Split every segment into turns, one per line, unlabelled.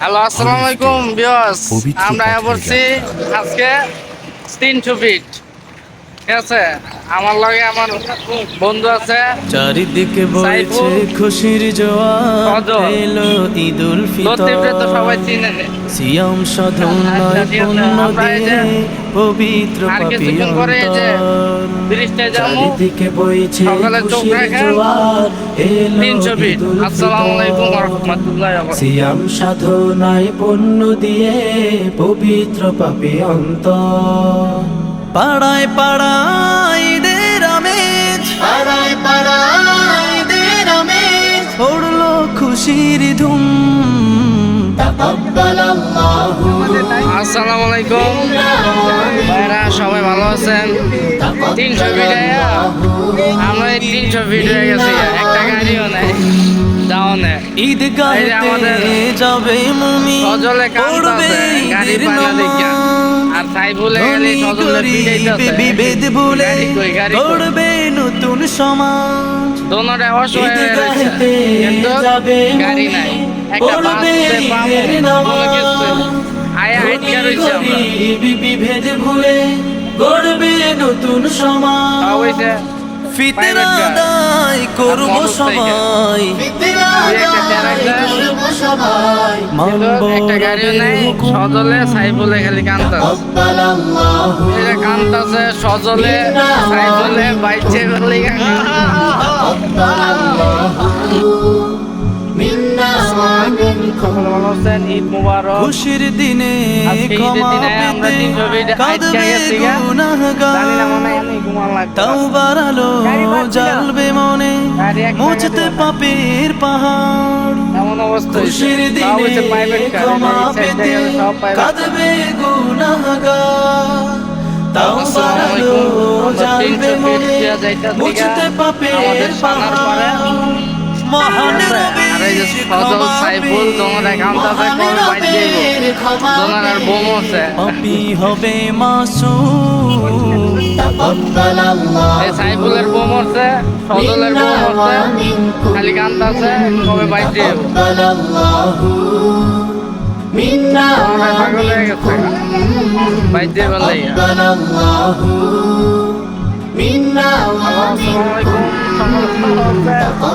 Hello আসসালামু আলাইকুম বিয়স আমরা বলছি আজকে তিনশো ফিট ঠিক আছে? আমার লগে আমার বন্ধু আছে।
চারিদিকে বইছে খুশির জোয়ার। এলো ঈদুল
ফিতর। তো সবাই চিনে
সিয়াম সাধন
নয় পুণ্য আছে,
পূর্ণ
আমরা এই যে
দিয়ে পবিত্র পাপী চারিদিকে বইছে খুশির জোয়ার। এলো সিয়াম সাধনায় পণ্য দিয়ে পবিত্র পাপি অন্তর পাড়ায় পাড়ায় ঈদের আমেজ। পাড়ায় আমেজ। খুশির ধুম।
আসসালামু আলাইকুম ভাইরা সবাই ভালো আছেন? তিনশো ফিট আমরা এই তিনশো ফিট হয়ে গেছি একটা গাড়িও নেই যাও
ঈদ
আমাদের
গাইতে যাবে মুমি
সজলে কান্ত আছে গাড়ি
ঈদের
দেখা আর তাই বলে গেলে সজলে
বিভেদ ভুলে নতুন সমাজ।
দোনোটা অসহায় হয়ে কিন্তু গাড়ি নাই। একটা বাস পাবো কোনো কিছু
বিভেদ ভুলে গড়বে নতুন সমাজ। ফিতরা
car।
করব সবাই।
একটা গাড়িও নেই সজলে সাইফুলে খালি যে কান্তাছে সজলে সাইফুলে বাইচে বলে সকলে ভালো ঈদ মুবারক
খুশির দিনে
আজকে আমরা তিনশো আটকা
কাঁদবে
গেছি জানি না মনে হয় লাগবে
তাও জ্বালবে মনে মুছতে পাপের পাহাড়
এমন অবস্থা।
খুশির
তাও
দিনে ক্ষমা পেতে। কাঁদবে গুনাহগার। তাও
আসসালামু
বাড়ালো
আলাইকুম। আমরা
জ্বালবে
300 feet
মনে। মুছতে পাপের। মহান
আর এই যে সজল সাইফুল তোমরা কান্তাছে কবে বাইর যাইব তোমার আর বোম আছে
পাপি হবে মাসুম।
এই সাইফুলের বোম আছে সজলের বোম আছে খালি কান্তাছে কবে বাইর যাইব আমরা পাগল হয়ে গেছে। বাইর যাইব লাইয়া আসসালামু আলাইকুম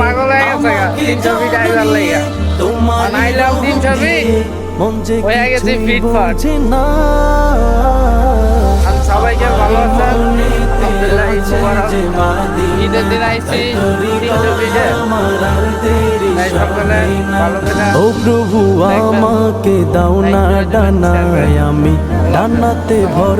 পাগল হয়ে গেছে গা, তিনশো ফিট আইবার
তোমার
আইলাম তিনশো ফিট, হয়ে গেছে
কিছুই
ফিট ফাট।
বোঝে না
আর সবাইকে ভালো আছেন? ঈদের দিন আইছি।
ও প্রভু আমাকে দাও না ডানায় আমি ডানাতে ভর